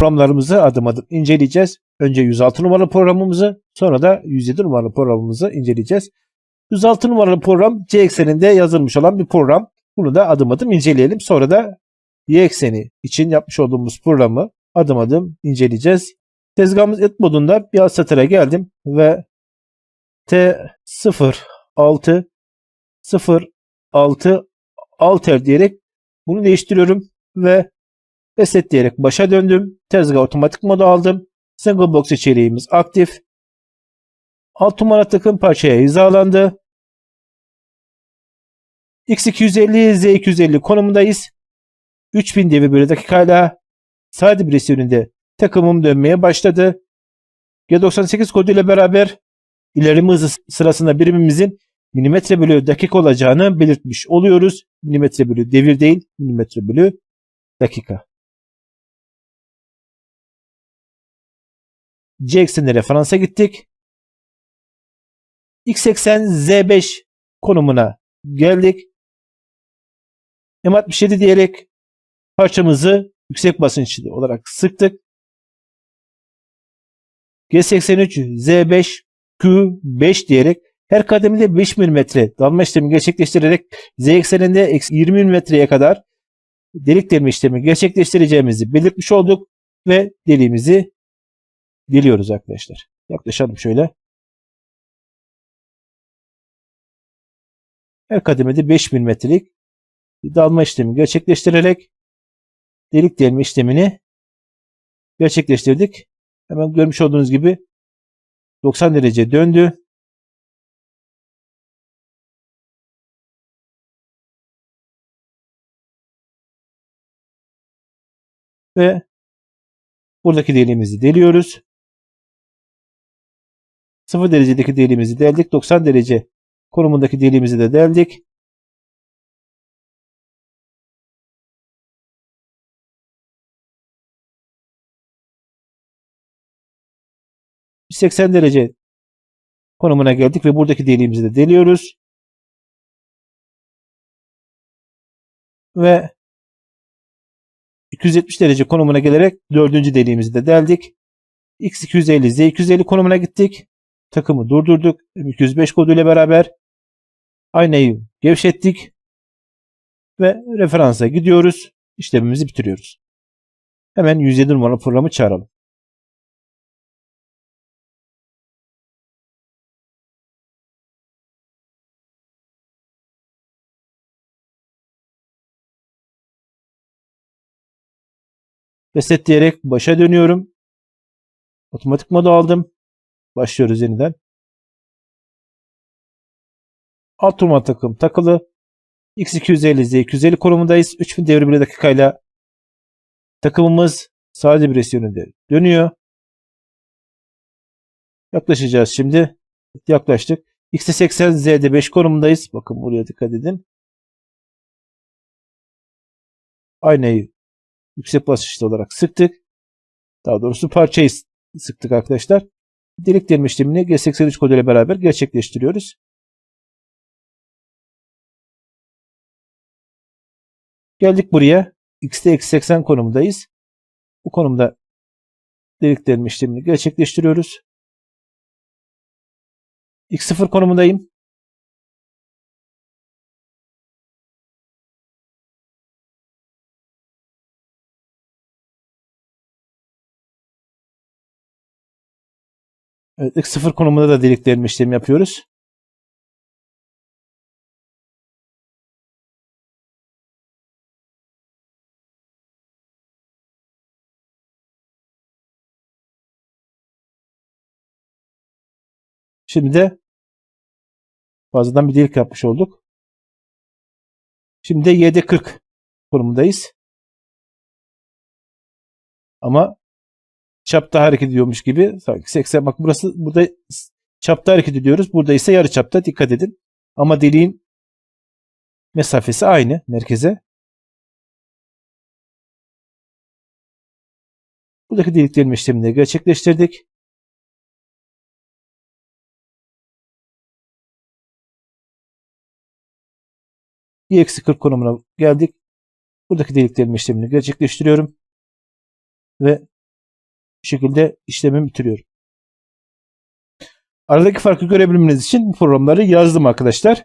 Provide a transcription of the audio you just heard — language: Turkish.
programlarımızı adım adım inceleyeceğiz. Önce 106 numaralı programımızı sonra da 107 numaralı programımızı inceleyeceğiz. 106 numaralı program C ekseninde yazılmış olan bir program. Bunu da adım adım inceleyelim. Sonra da Y ekseni için yapmış olduğumuz programı adım adım inceleyeceğiz. Tezgahımız et modunda bir alt satıra geldim ve T0 6 0 6 alter diyerek bunu değiştiriyorum ve reset diyerek başa döndüm. Tezgah otomatik moda aldım. Single box içeriğimiz aktif. Alt numara takım parçaya hizalandı. X250 Z250 konumundayız. 3000 devir bölü dakikayla sade bir yönünde takımım dönmeye başladı. G98 kodu ile beraber ilerleme hızı sırasında birimimizin milimetre bölü dakika olacağını belirtmiş oluyoruz. Milimetre bölü devir değil, milimetre bölü dakika. C eksenine referansa gittik. X80 Z5 konumuna geldik. M67 diyerek parçamızı yüksek basınçlı olarak sıktık. G83 Z5 Q5 diyerek her kademede 5 mm dalma işlemi gerçekleştirerek Z ekseninde 20 mm'ye kadar delik delme işlemi gerçekleştireceğimizi belirtmiş olduk ve deliğimizi deliyoruz arkadaşlar. Yaklaşalım şöyle. Her kademede 5 mm'lik dalma işlemi gerçekleştirerek delik delme işlemini gerçekleştirdik. Hemen görmüş olduğunuz gibi 90 derece döndü. Ve buradaki deliğimizi deliyoruz. 0 derecedeki deliğimizi deldik. 90 derece konumundaki deliğimizi de deldik. Biz 80 derece konumuna geldik ve buradaki deliğimizi de deliyoruz. Ve 270 derece konumuna gelerek dördüncü deliğimizi de deldik. X250, Z250 konumuna gittik. Takımı durdurduk. M205 kodu ile beraber aynayı gevşettik. Ve referansa gidiyoruz. İşlemimizi bitiriyoruz. Hemen 107 numaralı programı çağıralım. Resetleyerek başa dönüyorum. Otomatik modu aldım. Başlıyoruz yeniden. Alt turma takım takılı. X250 Z250 konumundayız. 3000 devir bir dakikayla takımımız sadece bir yönünde dönüyor. Yaklaşacağız şimdi. Yaklaştık. X80 Z'de 5 konumundayız. Bakın buraya dikkat edin. Aynayı yüksek basınçlı olarak sıktık. Daha doğrusu parçayı sıktık arkadaşlar. Delik delme işlemini G83 kodu ile beraber gerçekleştiriyoruz. Geldik buraya. X'te eksi 80 konumundayız. Bu konumda delik delme işlemini gerçekleştiriyoruz. X0 konumundayım. Evet, X0 konumunda da delik delme işlemi yapıyoruz. Şimdi de fazladan bir delik yapmış olduk. Şimdi de Y'de 40 konumundayız. Ama çapta hareket ediyormuş gibi. Sanki 80 bak burası burada çapta hareket ediyoruz. Burada ise yarı çapta dikkat edin. Ama deliğin mesafesi aynı merkeze. Buradaki deliklerin işlemini gerçekleştirdik. i-40 konumuna geldik. Buradaki deliklerin işlemini gerçekleştiriyorum. Ve şekilde işlemimi bitiriyorum. Aradaki farkı görebilmeniz için bu programları yazdım arkadaşlar.